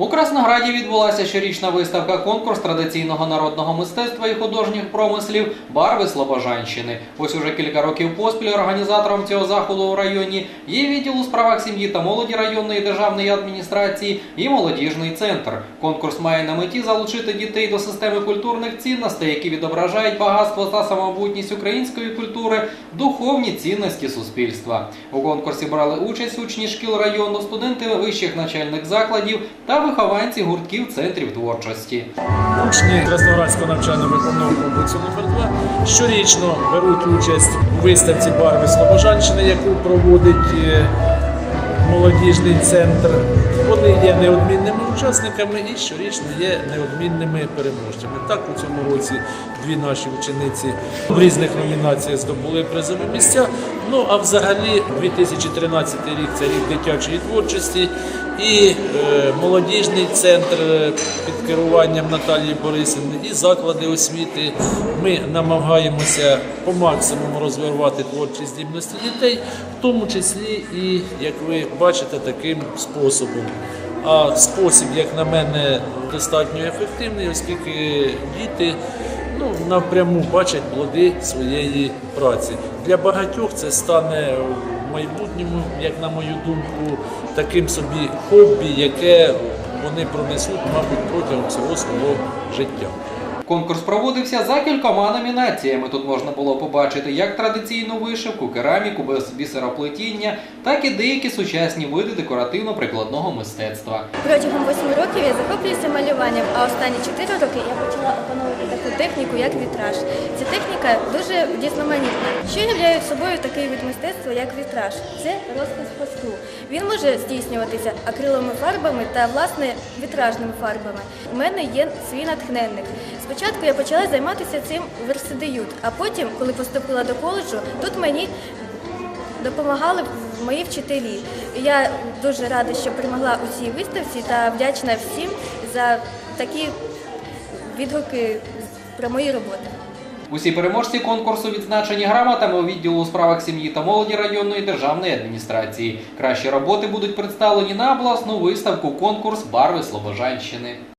У Краснограді відбулася щорічна виставка конкурс традиційного народного мистецтва і художніх промислів Барви Слобожанщини. Ось уже кілька років поспіль організатором цього заходу у районі є відділ у справах сім'ї та молоді районної державної адміністрації і молодіжний центр. Конкурс має на меті залучити дітей до системи культурних цінностей, які відображають багатство та самобутність української культури, духовні цінності суспільства. У конкурсі брали участь учні шкіл району, студенти вищих навчальних закладів та вихованці гуртків центрів творчості. Учні Красноградського навчально-виховного комплексу номер 2 щорічно беруть участь у виставці барви Слобожанщини, яку проводить е, молодіжний центр. Вони є неодмінними учасниками і щорічно є неодмінними переможцями. Так у цьому році дві наші учениці в різних номінаціях здобули призові місця. Ну а взагалі 2013 рік це рік дитячої творчості і е, молодіжний центр е, під керуванням Наталії Борисівни і заклади освіти. Ми намагаємося по максимуму розвивати творчі здібності дітей, в тому числі і, як ви бачите, таким способом. А спосіб, як на мене, достатньо ефективний, оскільки діти ну, напряму бачать плоди своєї праці. Для багатьох це стане в майбутньому, як на мою думку, таким собі хобі, яке вони пронесуть, мабуть, протягом всього свого життя. Конкурс проводився за кількома номінаціями. Тут можна було побачити як традиційну вишивку, кераміку, бісероплетіння, так і деякі сучасні види декоративно-прикладного мистецтва. Протягом восьми років я захоплююся малюванням, а останні чотири роки я почала опановувати таку техніку, як вітраж. Ця техніка дуже різноманітна. Що являє собою такий вид мистецтва, як вітраж? Це розпис по склу. Він може здійснюватися акриловими фарбами та власне вітражними фарбами. У мене є свій натхненник. Спочатку я почала займатися цим в Версидеют, а потім, коли поступила до коледжу, тут мені допомагали мої вчителі. Я дуже рада, що перемогла у цій виставці та вдячна всім за такі відгуки про мої роботи. Усі переможці конкурсу відзначені грамотами у відділу у справах сім'ї та молоді районної державної адміністрації. Кращі роботи будуть представлені на обласну виставку конкурс Барви Слобожанщини.